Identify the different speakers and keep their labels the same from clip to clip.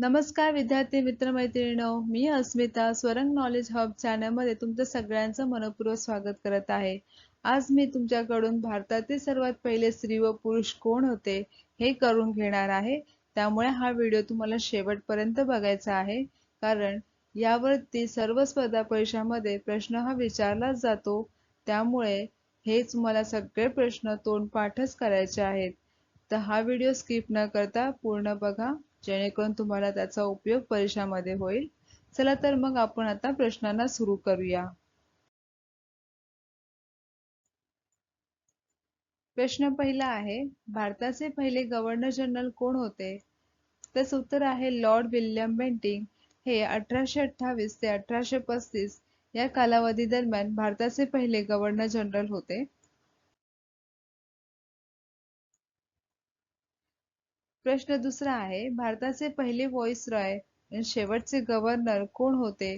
Speaker 1: नमस्कार विद्यार्थी मित्र मैत्रिणी मी Asmita Swarang knowledge hub channel मध्ये तुमचं सगळ्यांचं मनपूर्वक स्वागत करत आहे आज मी तुमच्याकडून भारतातील सर्वात पहिले स्त्री व पुरुष कोण होते हे करून घेणार आहे त्यामुळे हा व्हिडिओ तुम्हाला शेवटपर्यंत बघायचा आहे कारण यावरती सर्व स्पर्धा परीक्षामध्ये प्रश्न हा विचारला जातो त्यामुळे हेच मला सगळे प्रश्न तोंडपाठच करायचे आहेत तर हा व्हिडिओ स्किप न करता पूर्ण बघा जेणेकरून तुम्हाला त्याचा उपयोग परीक्षामध्ये होईल चला तर मग आपण आता प्रश्नांना सुरू करूया प्रश्न पहिला आहे भारताचे पहिले गव्हर्नर जनरल कोण होते त्याच उत्तर आहे लॉर्ड विल्यम बेंटिंग हे अठराशे अठ्ठावीस ते अठराशे पस्तीस या कालावधी दरम्यान भारताचे पहिले गव्हर्नर जनरल होते प्रश्न दुसरा आहे भारताचे पहिले आणि शेवटचे गव्हर्नर कोण होते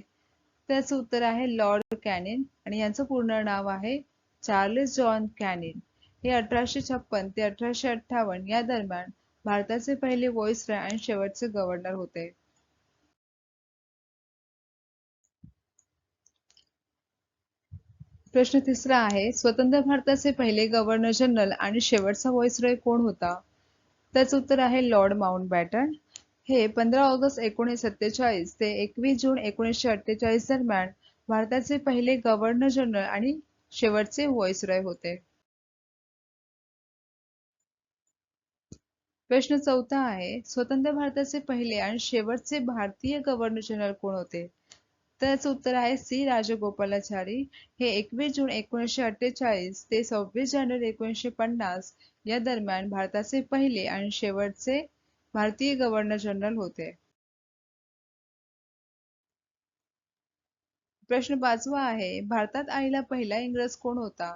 Speaker 1: त्याचं उत्तर आहे लॉर्ड कॅनिन आणि यांचं पूर्ण नाव आहे चार्लेस जॉन कॅनिन हे अठराशे छप्पन ते अठराशे अठ्ठावन्न या दरम्यान भारताचे पहिले रॉय आणि शेवटचे गव्हर्नर होते प्रश्न तिसरा आहे स्वतंत्र भारताचे पहिले गव्हर्नर जनरल आणि शेवटचा व्हॉइसरॉय कोण होता त्याचं उत्तर आहे लॉर्ड माउंट बॅटन हे पंधरा ऑगस्ट एकोणीसशे सत्तेचाळीस ते एकवीस जून एकोणीसशे अठ्ठेचाळीस दरम्यान भारताचे पहिले गव्हर्नर जनरल आणि शेवटचे व्हॉइसरॉय होते प्रश्न चौथा आहे स्वतंत्र भारताचे पहिले आणि शेवटचे भारतीय गव्हर्नर जनरल कोण होते त्याचं उत्तर आहे सी राजगोपालाचारी हे एकवीस जून एकोणीसशे अठ्ठेचाळीस ते सव्वीस जानेवारी एकोणीसशे पन्नास या दरम्यान भारताचे पहिले आणि शेवटचे भारतीय गव्हर्नर जनरल होते प्रश्न पाचवा आहे भारतात आलेला पहिला इंग्रज कोण होता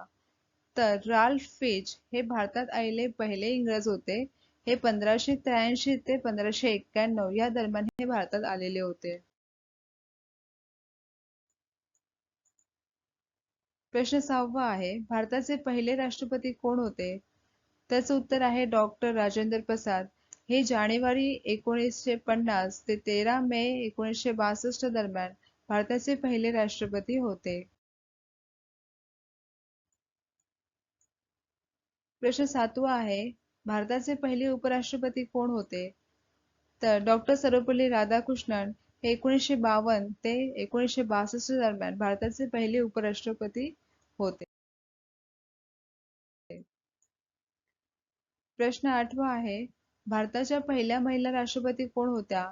Speaker 1: तर राल्फ फिच हे भारतात आलेले पहिले इंग्रज होते हे पंधराशे त्र्याऐंशी ते पंधराशे एक्क्याण्णव या दरम्यान हे भारतात आलेले होते प्रश्न सहावा आहे भारताचे पहिले राष्ट्रपती कोण होते त्याच उत्तर आहे डॉक्टर राजेंद्र प्रसाद हे जानेवारी एकोणीसशे पन्नास ते तेरा मे एकोणीसशे बासष्ट दरम्यान भारताचे पहिले राष्ट्रपती होते प्रश्न सातवा आहे भारताचे पहिले उपराष्ट्रपती कोण होते तर डॉक्टर सर्वपल्ली राधाकृष्णन हे एकोणीशे बावन्न ते एकोणीशे बासष्ट दरम्यान भारताचे पहिले उपराष्ट्रपती होते. प्रश्न आठवा आहे भारताच्या पहिल्या महिला राष्ट्रपती कोण होत्या?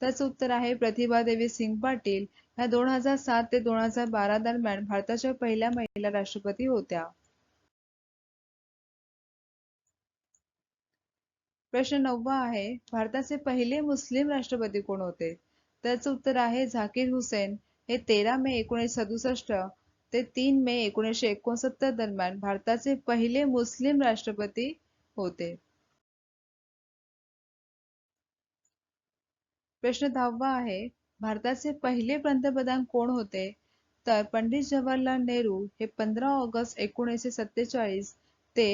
Speaker 1: त्याचं उत्तर आहे प्रतिभा देवी सिंग पाटील ह्या दोन हजार सात ते दोन हजार बारा दरम्यान भारताच्या पहिल्या महिला राष्ट्रपती होत्या. प्रश्न नववा आहे भारताचे पहिले मुस्लिम राष्ट्रपती कोण होते? त्याचं उत्तर आहे झाकीर हुसेन हे तेरा मे एकोणीसशे सदुसष्ट ते तीन मे एकोणीसशे एकोणसत्तर दरम्यान भारताचे पहिले मुस्लिम राष्ट्रपती होते प्रश्न दहावा आहे भारताचे पहिले पंतप्रधान कोण होते तर पंडित जवाहरलाल नेहरू हे पंधरा ऑगस्ट एकोणीसशे सत्तेचाळीस ते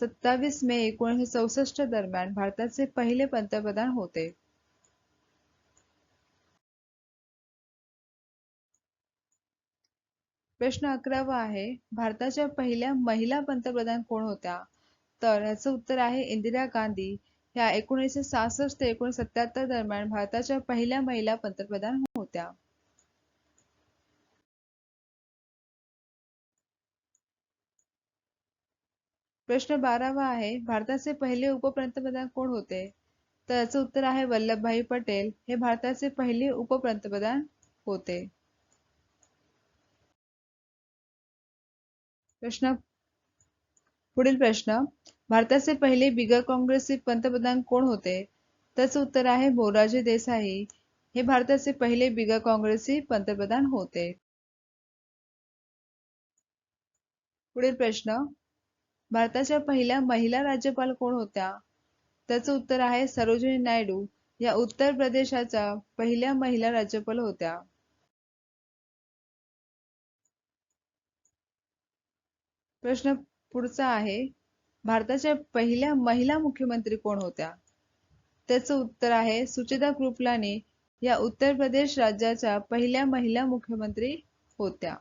Speaker 1: सत्तावीस मे एकोणीशे चौसष्ट दरम्यान भारताचे पहिले पंतप्रधान होते प्रश्न अकरावा आहे भारताच्या पहिल्या महिला पंतप्रधान कोण होत्या तर याचं उत्तर आहे इंदिरा गांधी ह्या एकोणीसशे सहासष्ट ते सत्याहत्तर दरम्यान भारताच्या पहिल्या महिला पंतप्रधान होत्या प्रश्न बारावा आहे भारताचे पहिले उपपंतप्रधान कोण होते तर याचं उत्तर आहे वल्लभभाई पटेल हे भारताचे पहिले उपपंतप्रधान होते प्रश्न पुढील प्रश्न भारताचे पहिले बिगर काँग्रेसी पंतप्रधान कोण होते त्याच उत्तर आहे मोरारजी देसाई हे भारताचे पहिले बिगर काँग्रेसचे पंतप्रधान होते पुढील प्रश्न भारताच्या पहिल्या महिला राज्यपाल कोण होत्या त्याच उत्तर आहे सरोजिनी नायडू या उत्तर प्रदेशाच्या पहिल्या महिला राज्यपाल होत्या प्रश्न पुढचा आहे भारताच्या पहिल्या महिला मुख्यमंत्री कोण होत्या त्याचं उत्तर आहे सुचेता कृपलानी या उत्तर प्रदेश राज्याच्या पहिल्या महिला मुख्यमंत्री होत्या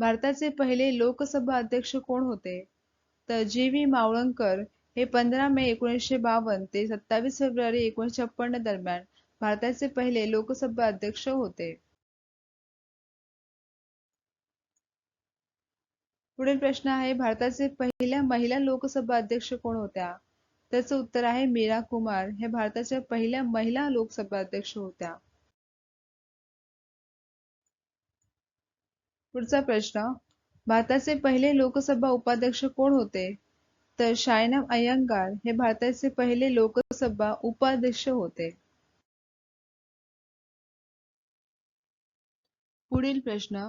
Speaker 1: भारताचे पहिले लोकसभा अध्यक्ष कोण होते तर जी व्ही मावळंकर हे पंधरा मे एकोणीसशे बावन्न ते सत्तावीस फेब्रुवारी एकोणीसशे छप्पन्न दरम्यान भारताचे पहिले लोकसभा अध्यक्ष होते पुढील प्रश्न आहे भारताचे पहिल्या महिला लोकसभा अध्यक्ष कोण होत्या त्याचं उत्तर आहे मीरा कुमार हे भारताच्या पहिल्या महिला लोकसभा अध्यक्ष होत्या पुढचा प्रश्न भारताचे पहिले लोकसभा उपाध्यक्ष कोण होते तर शायनाम अय्यंगार हे भारताचे पहिले लोकसभा उपाध्यक्ष होते पुढील प्रश्न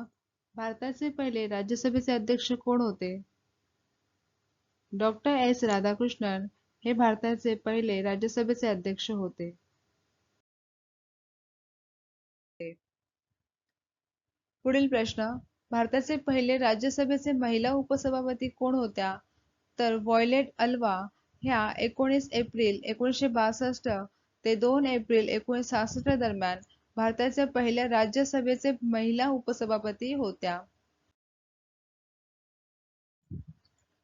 Speaker 1: भारताचे पहिले राज्यसभेचे अध्यक्ष कोण होते डॉक्टर एस राधाकृष्णन हे भारताचे पहिले राज्यसभेचे अध्यक्ष होते पुढील प्रश्न भारताचे पहिले राज्यसभेचे महिला उपसभापती कोण होत्या तर वॉयलेट अल्वा ह्या एकोणीस एप्रिल एकोणीसशे बासष्ट ते दोन एप्रिल एकोणीसशे सहासष्ट दरम्यान भारताच्या पहिल्या राज्यसभेचे महिला उपसभापती होत्या.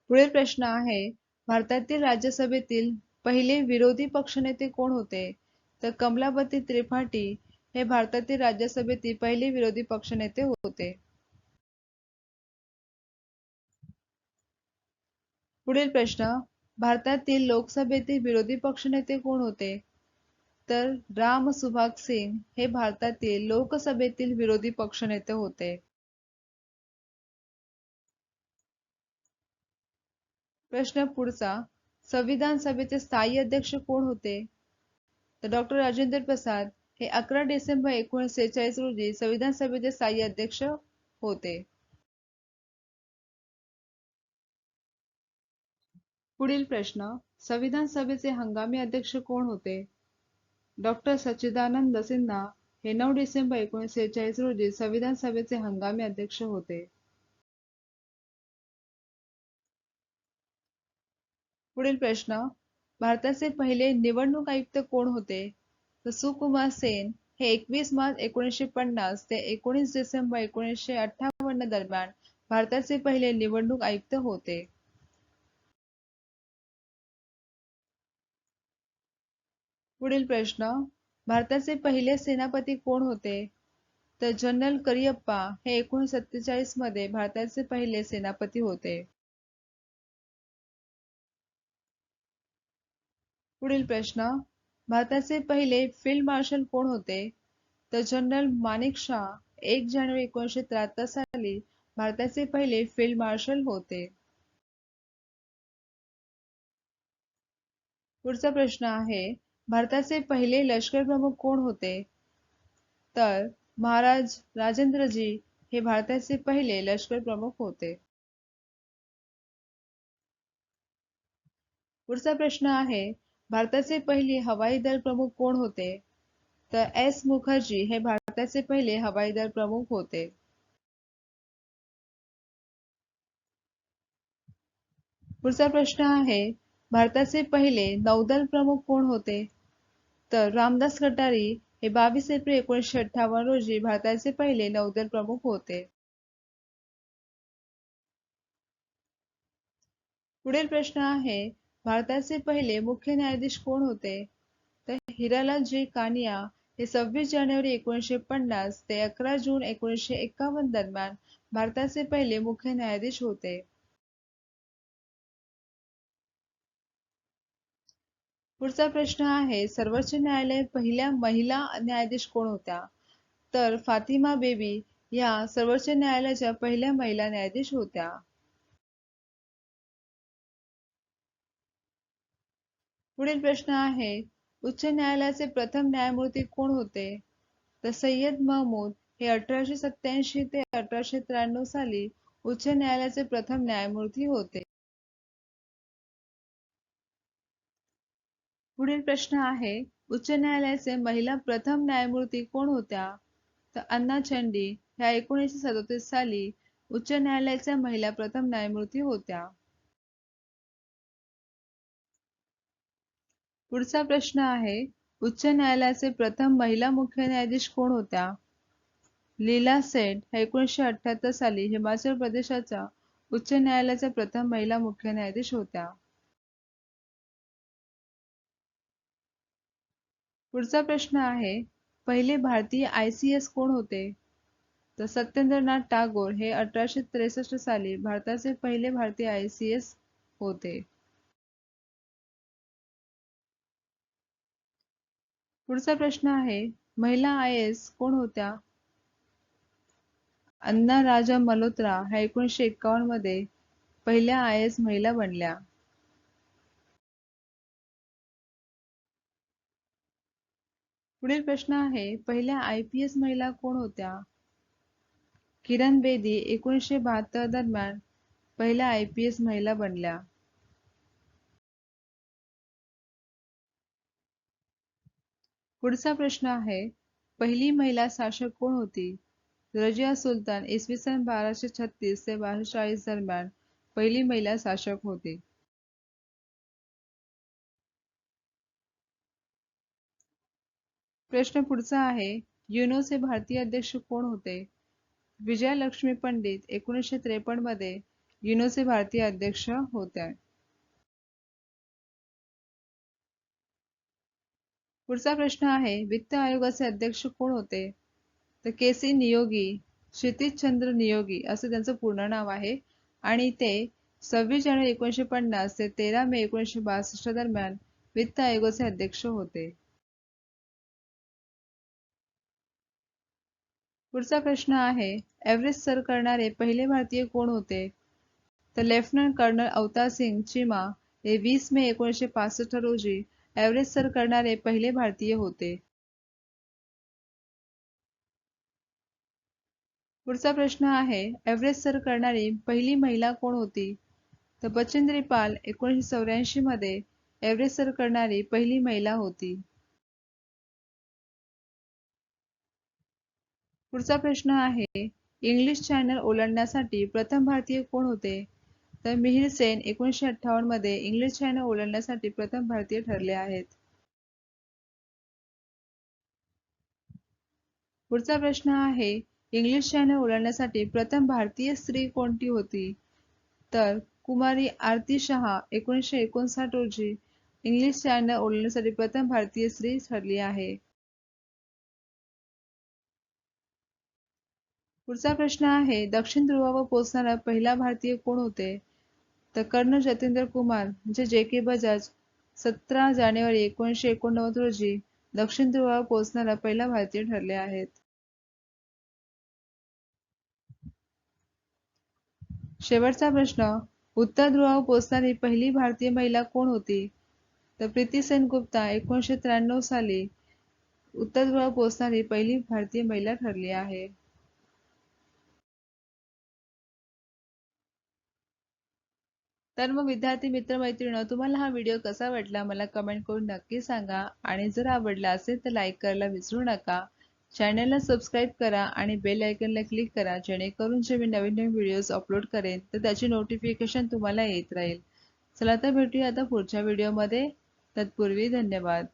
Speaker 1: पुढील प्रश्न आहे भारतातील राज्यसभेतील पहिले विरोधी पक्षनेते कोण होते? तर कमलापती त्रिपाठी हे भारतातील राज्यसभेतील पहिले विरोधी पक्षनेते होते. पुढील प्रश्न भारतातील लोकसभेतील विरोधी पक्षनेते कोण होते? तर राम सुभाग सिंग हे भारतातील लोकसभेतील विरोधी पक्षनेते होते. प्रश्न पुढचा संविधान सभेचे स्थायी अध्यक्ष कोण होते? तर डॉक्टर राजेंद्र प्रसाद हे अकरा डिसेंबर एकोणीसशे रोजी संविधान सभेचे स्थायी अध्यक्ष होते. पुढील प्रश्न संविधान सभेचे हंगामी अध्यक्ष कोण होते? डॉक्टर सच्चिदानंद सिन्हा हे नऊ डिसेंबर एकोणीसशे चाळीस रोजी संविधान सभेचे हंगामी अध्यक्ष होते पुढील प्रश्न भारताचे पहिले निवडणूक आयुक्त कोण होते तर सुकुमार सेन हे एकवीस मार्च एकोणीसशे पन्नास ते एकोणीस डिसेंबर एकोणीसशे अठ्ठावन्न दरम्यान भारताचे पहिले निवडणूक आयुक्त होते पुढील प्रश्न भारताचे पहिले सेनापती कोण होते तर जनरल करियप्पा हे एकोणीशे सत्तेचाळीस मध्ये भारताचे पहिले सेनापती होते पुढील प्रश्न भारताचे पहिले फील्ड मार्शल कोण होते तर जनरल माणिक शाह एक जानेवारी एकोणीशे त्र्याहत्तर साली भारताचे पहिले फील्ड मार्शल होते पुढचा प्रश्न आहे भारताचे पहिले लष्कर प्रमुख कोण होते तर महाराज राजेंद्रजी हे भारताचे पहिले लष्कर प्रमुख होते पुढचा प्रश्न आहे भारताचे पहिले हवाई दल प्रमुख कोण होते तर एस मुखर्जी हे भारताचे पहिले हवाई दल प्रमुख होते पुढचा प्रश्न आहे भारताचे पहिले नौदल प्रमुख कोण होते तर रामदास कटारी हे बावीस एप्रिल एकोणीसशे अठ्ठावन्न रोजी भारताचे पहिले नौदल प्रमुख होते पुढील प्रश्न आहे भारताचे पहिले मुख्य न्यायाधीश कोण होते तर हिरालाल जी कानिया हे सव्वीस जानेवारी एकोणीसशे पन्नास ते अकरा जून एकोणीसशे एकावन्न दरम्यान भारताचे पहिले मुख्य न्यायाधीश होते पुढचा प्रश्न आहे सर्वोच्च न्यायालय पहिल्या महिला न्यायाधीश कोण होत्या तर फातिमा बेबी या सर्वोच्च न्यायालयाच्या पहिल्या महिला न्यायाधीश होत्या पुढील प्रश्न आहे उच्च न्यायालयाचे प्रथम न्यायमूर्ती कोण होते तर सय्यद महमूद हे अठराशे सत्याऐंशी ते अठराशे त्र्याण्णव साली उच्च न्यायालयाचे प्रथम न्यायमूर्ती होते पुढील प्रश्न आहे उच्च न्यायालयाचे महिला प्रथम न्यायमूर्ती कोण होत्या तर अण्णा चंडी ह्या एकोणीसशे सदोतीस साली उच्च न्यायालयाच्या महिला प्रथम न्यायमूर्ती होत्या पुढचा प्रश्न आहे उच्च न्यायालयाचे प्रथम महिला मुख्य न्यायाधीश कोण होत्या लीला सेठ ह्या एकोणीसशे अठ्याहत्तर साली हिमाचल प्रदेशाच्या उच्च न्यायालयाच्या प्रथम महिला मुख्य न्यायाधीश होत्या पुढचा प्रश्न आहे पहिले भारतीय आयसीएस कोण होते तर सत्येंद्रनाथ टागोर हे अठराशे त्रेसष्ट साली भारताचे पहिले भारतीय आय सी होते पुढचा प्रश्न आहे महिला आय कोण होत्या अन्ना राजा मल्होत्रा ह्या एकोणीशे एक्कावन्न मध्ये पहिल्या आय एस महिला बनल्या पुढील प्रश्न आहे पहिल्या आय महिला कोण होत्या किरण बेदी एकोणीसशे बहात्तर दरम्यान पहिल्या आय महिला बनल्या पुढचा प्रश्न आहे पहिली महिला शासक कोण होती रजिया सुलतान इसवी सन बाराशे छत्तीस ते बाराशे चाळीस दरम्यान पहिली महिला शासक होती प्रश्न पुढचा आहे युनोचे भारतीय अध्यक्ष कोण होते विजयालक्ष्मी पंडित एकोणीसशे त्रेपन्न मध्ये युनोचे भारतीय अध्यक्ष होत्या पुढचा प्रश्न आहे वित्त आयोगाचे अध्यक्ष कोण होते तर के सी नियोगी क्षितिशचंद्र चंद्र नियोगी असे त्यांचं पूर्ण नाव आहे आणि ते सव्वीस जानेवारी एकोणीशे पन्नास ते तेरा मे एकोणीशे बासष्ट दरम्यान वित्त आयोगाचे अध्यक्ष होते पुढचा प्रश्न आहे एव्हरेस्ट सर करणारे पहिले भारतीय कोण होते तर लेफ्टनंट कर्नल अवतार सिंग चिमा हे वीस मे एकोणीशे पासष्ट रोजी एव्हरेस्ट सर करणारे पहिले भारतीय होते पुढचा प्रश्न आहे एव्हरेस्ट सर करणारी पहिली महिला कोण होती तर बचेंद्री पाल एकोणीसशे चौऱ्याऐंशी मध्ये एव्हरेस्ट सर करणारी पहिली महिला होती पुढचा प्रश्न आहे इंग्लिश चॅनल ओलांडण्यासाठी प्रथम भारतीय कोण होते तर मिहिर सेन एकोणीसशे अठ्ठावन्न मध्ये इंग्लिश चॅनल ओलांडण्यासाठी प्रथम भारतीय ठरले आहेत पुढचा प्रश्न आहे इंग्लिश चॅनल ओलांडण्यासाठी प्रथम भारतीय स्त्री कोणती होती तर कुमारी आरती शहा एकोणीसशे एकोणसाठ रोजी इंग्लिश चॅनल ओलांडण्यासाठी प्रथम भारतीय स्त्री ठरली आहे पुढचा प्रश्न आहे दक्षिण ध्रुवावर पोहोचणारा पहिला भारतीय कोण होते तर कर्ण जतेंद्र कुमार म्हणजे जे के बजाज सतरा जानेवारी एकोणीशे एकोणनव्वद रोजी दक्षिण ध्रुवावर पोहोचणारा पहिला भारतीय ठरले आहेत शेवटचा प्रश्न उत्तर ध्रुवावर पोहोचणारी पहिली भारतीय महिला कोण होती तर प्रीती सेन गुप्ता एकोणीसशे त्र्याण्णव साली उत्तर ध्रुवावर पोहोचणारी पहिली भारतीय महिला ठरली आहे तर मग विद्यार्थी मित्र मैत्रिणी तुम्हाला हा व्हिडिओ कसा वाटला मला कमेंट करून नक्की सांगा आणि जर आवडला असेल तर लाईक करायला विसरू नका चॅनलला सबस्क्राईब करा आणि बेल आयकनला क्लिक करा जेणेकरून जे मी नवीन नवीन व्हिडिओज अपलोड करेन तर त्याची नोटिफिकेशन तुम्हाला येत राहील चला तर भेटूया आता पुढच्या व्हिडिओमध्ये तत्पूर्वी धन्यवाद